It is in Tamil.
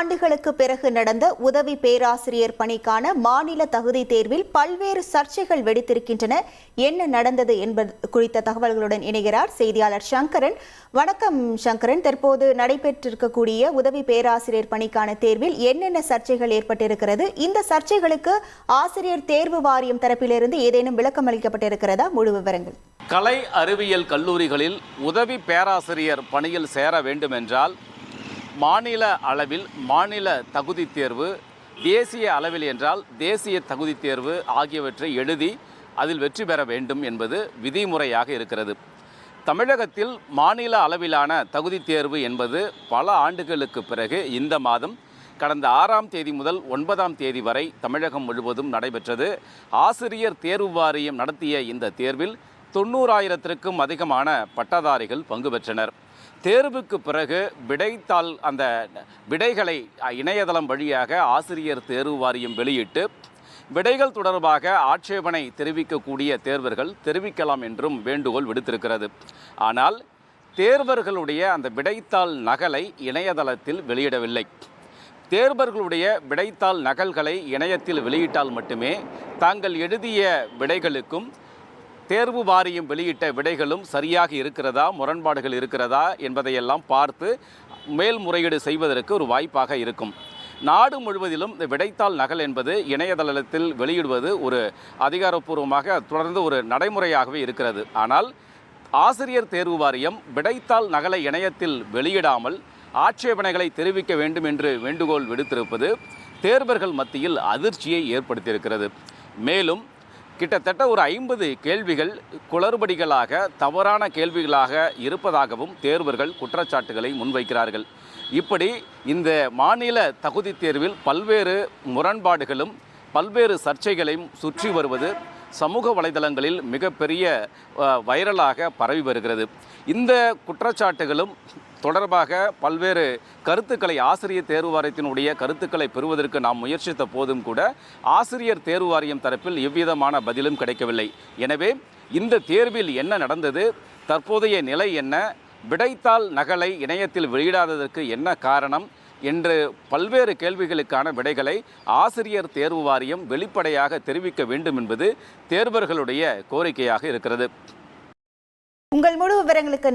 ஆண்டுகளுக்கு பிறகு நடந்த உதவி பேராசிரியர் பணிக்கான மாநில தகுதி தேர்வில் பல்வேறு சர்ச்சைகள் வெடித்திருக்கின்றன. என்ன நடந்தது என்பது குறித்த தகவல்களுடன் இணைகிறார் செய்தியாளர் சங்கரன். வணக்கம் சங்கரன். தற்போது நடைபெற்றிருக்கக்கூடிய உதவி பேராசிரியர் பணிக்கான தேர்வில் என்னென்ன சர்ச்சைகள் ஏற்பட்டிருக்கிறது? இந்த சர்ச்சைகளுக்கு ஆசிரியர் தேர்வு வாரியம் தரப்பிலிருந்து ஏதேனும் விளக்கம் அளிக்கப்பட்டிருக்கிறதா? முழு விவரங்கள். கலை அறிவியல் கல்லூரிகளில் உதவி பேராசிரியர் பணியில் சேர வேண்டுமென்றால் மாநில அளவில் மாநில தகுதி தேர்வு தேசிய அளவில் என்றால் தேசிய தகுதி தேர்வு ஆகியவற்றை எழுதி அதில் வெற்றி பெற வேண்டும் என்பது விதிமுறையாக இருக்கிறது. தமிழகத்தில் மாநில அளவிலான தகுதி தேர்வு என்பது பல ஆண்டுகளுக்கு பிறகு இந்த மாதம் கடந்த ஆறாம் தேதி முதல் ஒன்பதாம் தேதி வரை தமிழகம் முழுவதும் நடைபெற்றது. ஆசிரியர் தேர்வு வாரியம் நடத்திய இந்த தேர்வில் தொண்ணூறாயிரத்திற்கும் அதிகமான பட்டதாரிகள் பங்கு பெற்றனர். தேர்வுக்கு பிறகு விடைத்தாள் அந்த விடைகளை இணையதளம் வழியாக ஆசிரியர் தேர்வு வாரியம் வெளியிட்டு விடைகள் தொடர்பாக ஆட்சேபனை தெரிவிக்கக்கூடிய தேர்வர்கள் தெரிவிக்கலாம் என்றும் வேண்டுகோள் விடுத்திருக்கிறது. ஆனால் தேர்வர்களுடைய அந்த விடைத்தாள் நகலை இணையதளத்தில் வெளியிடவில்லை. தேர்வர்களுடைய விடைத்தாள் நகல்களை இணையத்தில் வெளியிட்டால் மட்டுமே தாங்கள் எழுதிய விடைகளுக்கும் தேர்வு வாரியம் வெளியிட்ட விடைகளும் சரியாக இருக்கிறதா முரண்பாடுகள் இருக்கிறதா என்பதையெல்லாம் பார்த்து மேல்முறையீடு செய்வதற்கு ஒரு வாய்ப்பாக இருக்கும். நாடு முழுவதிலும் இந்த விடைத்தாள் நகல் என்பது இணையதளத்தில் வெளியிடுவது ஒரு அதிகாரப்பூர்வமாக தொடர்ந்து ஒரு நடைமுறையாகவே இருக்கிறது. ஆனால் ஆசிரியர் தேர்வு வாரியம் விடைத்தாள் நகலை இணையத்தில் வெளியிடாமல் ஆட்சேபனைகளை தெரிவிக்க வேண்டும் என்று வேண்டுகோள் விடுத்திருப்பது தேர்வர்கள் மத்தியில் அதிர்ச்சியை ஏற்படுத்தியிருக்கிறது. மேலும் கிட்டத்தட்ட ஒரு ஐம்பது கேள்விகள் குளறுபடிகளாக தவறான கேள்விகளாக இருப்பதாகவும் தேர்வர்கள் குற்றச்சாட்டுகளை முன்வைக்கிறார்கள். இப்படி இந்த மாநில தகுதி தேர்வில் பல்வேறு முரண்பாடுகளும் பல்வேறு சர்ச்சைகளையும் சுற்றி வருவது சமூக வலைதளங்களில் மிகப்பெரிய வைரலாக பரவி வருகிறது. இந்த குற்றச்சாட்டுகளும் தொடர்பாக பல்வேறு கருத்துக்களை ஆசிரியர் தேர்வு வாரியத்தினுடைய கருத்துக்களை பெறுவதற்கு நாம் முயற்சித்த போதும் கூட ஆசிரியர் தேர்வு வாரியம் தரப்பில் எவ்விதமான பதிலும் கிடைக்கவில்லை. எனவே இந்த தேர்வில் என்ன நடந்தது தற்போதைய நிலை என்ன விடைத்தாள் நகலை இணையத்தில் வெளியிடாததற்கு என்ன காரணம் என்று பல்வேறு கேள்விகளுக்கான விடைகளை ஆசிரியர் தேர்வு வாரியம் வெளிப்படையாக தெரிவிக்க வேண்டும் என்பது தேர்வர்களுடைய கோரிக்கையாக இருக்கிறது. உங்கள் முழு விவரங்களுக்கு